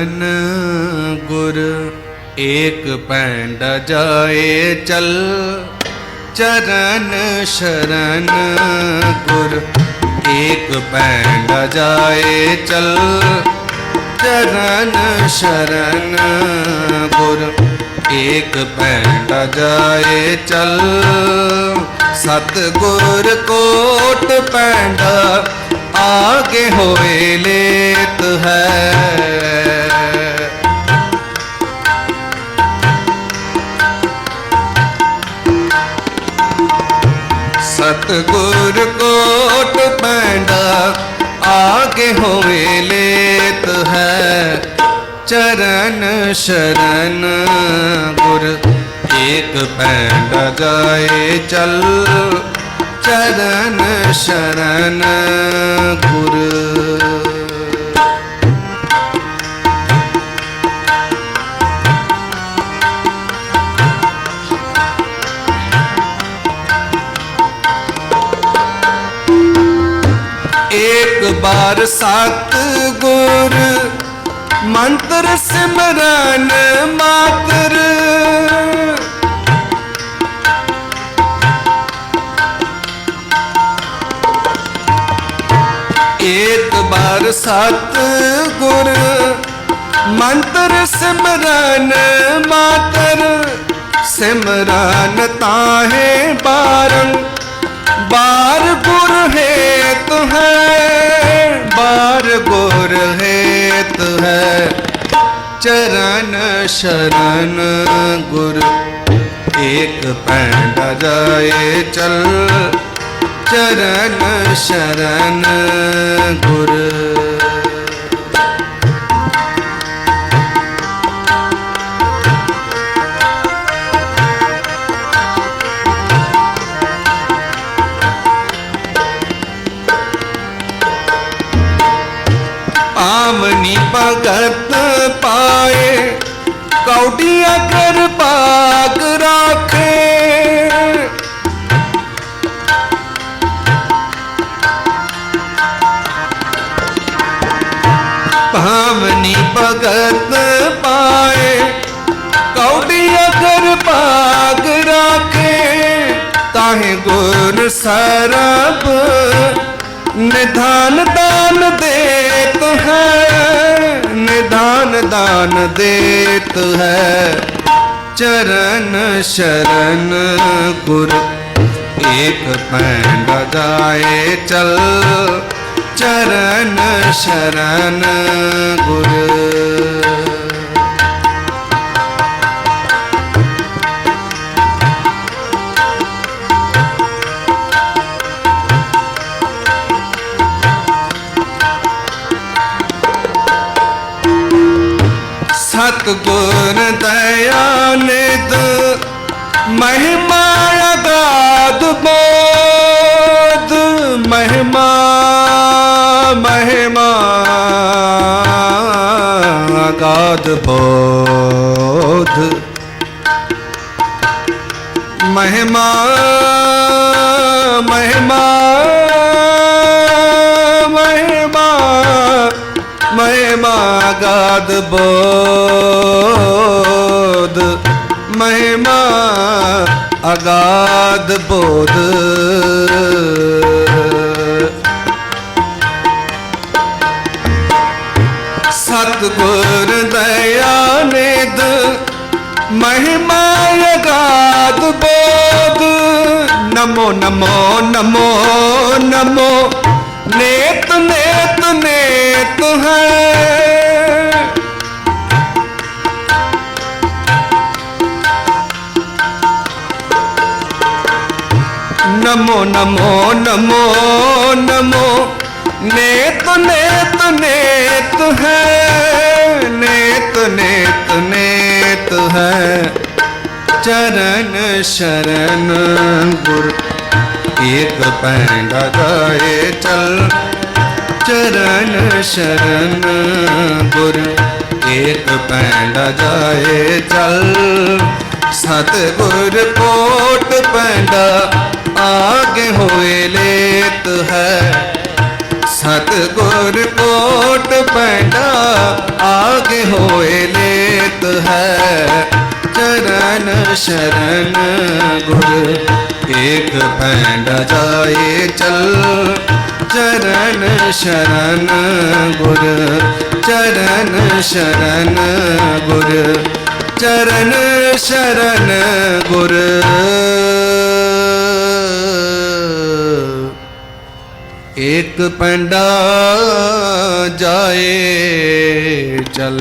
ਚਰਨ ਗੁਰ, ਏਕ ਪੈਂਡ ਜਾਏ ਚਲ। ਚਰਨ ਸ਼ਰਨ ਗੁਰ, ਏਕ ਪੈਂਡ ਜਾਏ ਚਲ। ਚਰਨ ਸ਼ਰਨ ਗੁਰ, ਏਕ ਪੈਂਡ ਜਾਏ ਚਲ। ਸਤ ਗੁਰ ਕੋਟ ਪੈਂਡ ਆਗੇ ਹੋਏ ਲੇਤ ਹੈ। ਸਤਗੁਰ ਕੋਟ ਪੈਂਡਾ ਆਗੇ ਹੋਵੇ ਲੇਤ ਹੈ। ਚਰਨ ਸ਼ਰਨ ਗੁਰ ਏਕ ਪੈਂਡਾ ਜਾਏ ਚੱਲ। ਚਰਨ ਸ਼ਰਨ ਗੁਰ। ਇੱਕ ਬਾਰ ਸਤ ਗੁਰ ਮੰਤਰ ਸਿਮਰਨ ਮਾਤਰ। ਏਕ ਬਾਰ ਸਤ ਗੁਰ ਮੰਤਰ ਸਿਮਰਨ ਮਾਤਰ, ਸਿਮਰਨ ਤਾਹੇ ਬਾਰੰ ਬਾਰ ਗੁਰ ਹੇਤ ਹੈ, ਬਾਰ ਗੁਰ ਹੇਤ ਹੈ। ਚਰਨ ਸ਼ਰਨ ਗੁਰ, ਏਕ ਪੈਂਡ ਜਾਏ ਚਲ ਚਰਨ ਸ਼ਰਨ ਗੁਰ। ਆਮਨੀ ਭਗਤ ਪਾਏ ਕੌਡੀਆ ਕਰ ਭਾਵਨੀ ਭਗਤ ਪਾਏ। ਕੌਡੀਆ ਅਗਰ ਪਾਗ ਰਾਖੇ, ਤਾਹੇ ਗੁਰ ਸਰਬ ਨਿਧਾਨ ਦਾਨ ਦੇਤ ਹੈ। ਨਿਧਾਨ ਦਾਨ ਦੇਤ ਹੈ। ਚਰਨ ਸ਼ਰਨ ਗੁਰ, ਏਕ ਪੈਂਡ ਜਾਏ ਚਲ। ਚਰਨ ਸ਼ਰਨ ਗੁਰ। ਸਤ ਗੁਰ ਦਇਆ ਨਿਦ ਮਹਿਮਾ ਅਗਾਧ ਬੋ ਅਗਾਧ ਬੋਧ। ਮਹਿਮਾ ਮਹਿਮਾ ਮਹਿਮਾ ਮਹਿਮਾ ਗਾਦ ਬੋਧ। ਮਹਿਮਾ ਅਗਾਧ ਬੋਧ। ਮਹਿਮਾ ਅਗਾਧ ਬੋਧ। ਨਮੋ ਨਮੋ ਨਮੋ ਨਮੋ। ਨੇਤ ਨੇਤ ਨੇਤ ਹੈ। ਨਮੋ ਨਮੋ ਨਮੋ ਨਮੋ। ਨੇਤ ਨੇਤ ਨੇਤ ਹੈ। ਨੇਤ ਨੇਤ ਨੇਤ ਹੈ ਚਰਨ ਸ਼ਰਨ ਗੁਰ ਏਕ ਪੈਂਡ ਗਾਏ ਚਲ ਚਰਨ ਸ਼ਰਨ ਗੁਰ ਏਕ ਪੈਂਡ ਜਾਏ ਚਲ ਸਤ ਗੁਰ ਕੋਟ ਪੈਂਡਾ ਆਗੇ ਹੋਏ ਲੇਤ ਹੈ ਸਤ ਗੁਰ ਕੋਟ ਪੈਂਡਾ ਆਗੇ ਹੋਏ ਲੇਤ ਹੈ। ਚਰਨ ਸ਼ਰਨ ਗੁਰ, ਏਕ ਪੈਂਡਾ ਜਾਏ ਚਲ। ਚਰਨ ਸ਼ਰਨ ਗੁਰ, ਚਰਨ ਸ਼ਰਨ ਗੁਰ, ਚਰਨ ਸ਼ਰਨ ਗੁਰ। ਇੱਕ ਪੈਂਡਾ ਜਾਏ ਚੱਲ।